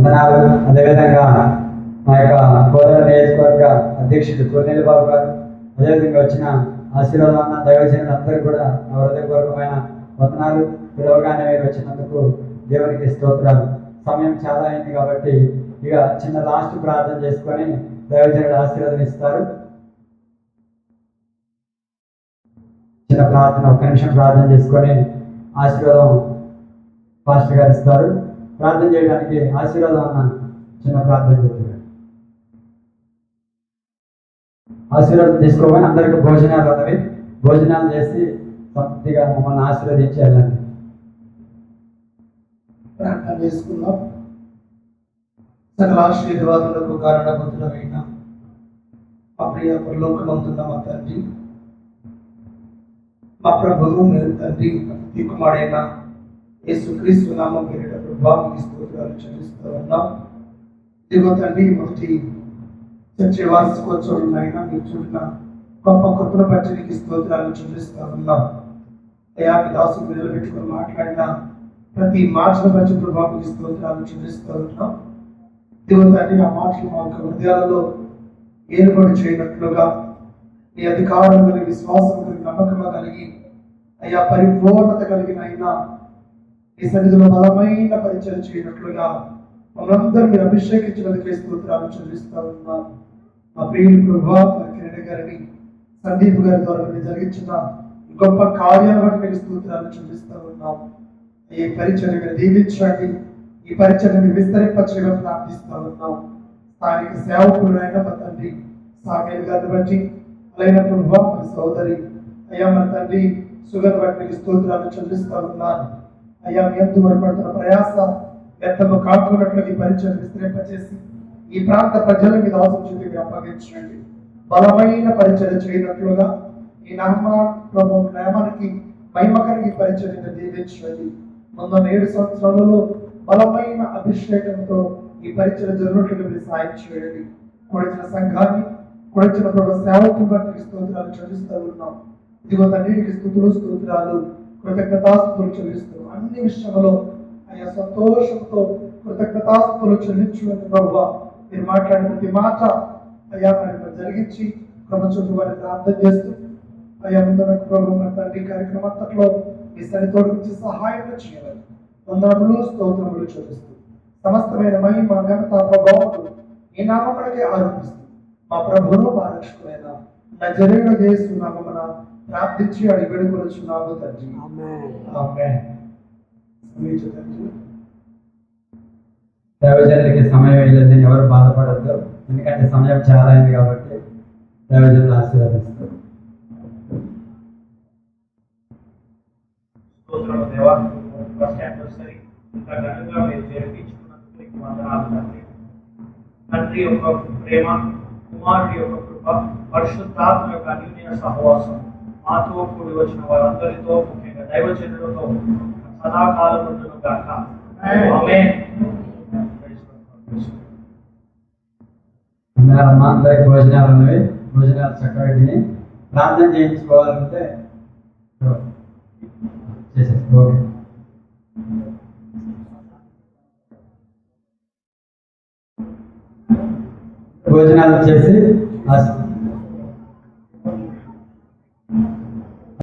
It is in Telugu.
వందనాలు. అదేవిధంగా మా యొక్క కోదాడ నియోజకవర్గ అధ్యక్షుడు కొన్నేలు బాబు గారు అదేవిధంగా వచ్చిన ఆశీర్వాదం అన్న దైవజనులు అందరూ కూడా నా హృదయపూర్వకమైన వందనాలు. పిలవగానే మీరు వచ్చినందుకు దేవునికి స్తోత్రాలు. సమయం చాలా అయింది కాబట్టి ఇక చిన్న లాస్ట్ ప్రార్థన చేసుకొని దైవజనుడు ఆశీర్వాదం ఇస్తారు చిన్న ప్రార్థన ఒక నిమిషం ప్రార్థన చేసుకొని ఆశీర్వాదం పాస్టర్ గారు ఇస్తారు. ప్రార్థన చేయడానికి ఆశీర్వాదం అన్న చిన్న ప్రార్థన చేస్తున్నాను ఆశీర్వాదం తీసుకోమని అందరికి భోజనాలు అన్నవి భోజనాలు చేసి సంతృప్తిగా మమ్మల్ని ఆశీర్వదించి ప్రార్థన చేసుకుందాం. సకల ఆశీర్వాదులకు కారణభూతులమైన మా ప్రియ పరలోకమంతున్న మా తండ్రి మా ప్రభువు తండ్రి దిక్కుమాడైన యేసుక్రీస్తు నామం పేరిట ప్రభావికి స్తోత్రాలు చెల్లిస్తూ ఉన్నాం. ఇదిగో తండ్రి మొదటి చర్చ వార్షికోత్సవం అయినా మీరు చూడిన గొప్ప కృపణ బట్టి నీకు స్తోత్రాలు చెల్లిస్తూ ఉన్నాం. అయ్యా మీ దాసు నిలబెట్టుకుని మాట్లాడిన ప్రతి మాటను బట్టి ప్రభావికి స్తోత్రాలు చెల్లిస్తూ ఉన్నాం. ఇదిగో తండ్రి ఆ మాటలు మా యొక్క హృదయాలలో ఏర్పాటు చేయనట్లుగా నీ అధికారం కలిగి విశ్వాసం కలిగి నమ్మకం కలిగి అయ్యా పరిపూర్ణత కలిగిన అయినా ఈ సన్నిధిలో బలమైన పరిచయం చేయనట్లుగా మనందరూ మీరు అభిషేకించినందుకే స్తోత్రాలు చెల్లిస్తూ ఉన్నాం. మా ప్రియులు ప్రభా మరి కిరణ్ గారిని సందీప్ గారి ద్వారా మీరు జరిగించిన గొప్ప కార్యాలను బట్టి మీకు స్తోత్రాలు చెల్లిస్తూ ఉన్నాం. ఈ పరిచయం మీరు దీవించండి. ఈ పరిచయం మీరు విస్తరింపచేయమని ప్రార్థిస్తూ ఉన్నాం. స్థానిక సేవకులైన మా తండ్రి సామేల్ గారిని బట్టి అలాగే ప్రభా మరి సోదరి అయ్యా మన తండ్రి సుగర్ బట్టి మీకు స్తోత్రాలు చెల్లిస్తూ ఉన్నాను అయ్యా మీ ఎందు పడుతున్న ప్రయాస వ్యర్థము కాకుండా ఈ పరిచయం విస్తరింపచేసి ఈ ప్రాంత ప్రజల మీద ఆశించి మీరు అప్పగించండి. బలమైన పరిచయం చేయనట్లుగా ఈ నామ ప్రభు నామానికి మహిమకరికి పరిచయం దీవించండి. మొన్న ఏడు సంవత్సరాలలో బలమైన అభిషేకంతో ఈ పరిచయం జరిగినట్లుగా మీరు సాయం చేయండి. కొడిచిన సంఘాన్ని కొడిచిన ప్రభు సేవకు బట్టి స్తోత్రాలు చదివిస్తూ ఉన్నాం. ఇదిగో తండ్రికి స్థుతులు స్తోత్రాలు. కృతజ్ఞతాస్తులు చెల్లిస్తూ అన్ని విషయంలో ఆయా సంతోషంతో కృతజ్ఞతాస్తులు చెల్లించుకుని ప్రభు మీరు మాట్లాడిన ప్రతి మాట అయ్యా మరి జరిగించి ప్రభు చుట్టూ వారిని ప్రార్థన చేస్తూ అయ్యా ముందు ప్రభు మన తండ్రి కార్యక్రమం అంతట్లో మీ సరితోడు నుంచి సహాయం చేయాలి వందనములు స్తోత్రములు చూపిస్తూ సమస్తమైన మహిమ ఘనత ప్రభావం ఈ నామములకే ఆరోపిస్తూ మా ప్రభువును మా రక్షకులైన నజరేయుడు యేసు నామమున ప్రార్థించి అడిగి వేడుకొనుచున్నాము తండ్రి. ఆమేన్. సమీచ తండ్రి. దైవజనులకి సమయం వెళ్ళింది ఎవరు బాధపడద్దు. ఎందుకంటే సమయం చాలా అయింది కాబట్టి దైవజనులు ఆశీర్వదిస్తారు స్తోత్రం దేవా ఫస్ట్ యానివర్సరీ ఇంత ఘనంగా మీరు జరిపించుకున్నందుకు మీకు వందనాలు తండ్రి. తండ్రి యొక్క ప్రేమ కుమారుడి యొక్క కృప పరిశుద్ధాత్మ యొక్క అన్యోన్య సహవాసం. మాతో కూడి వచ్చిన వారందరితో ముఖ్యంగా దైవజనులతో సదాకాలం ఉండును గాక అందరికి భోజనాలు ఉన్నవి. భోజనాలు చక్కగా తిని ప్రార్థన చేయించుకోవాలంటే చేసేసి ఓకే. భోజనాలు చేసి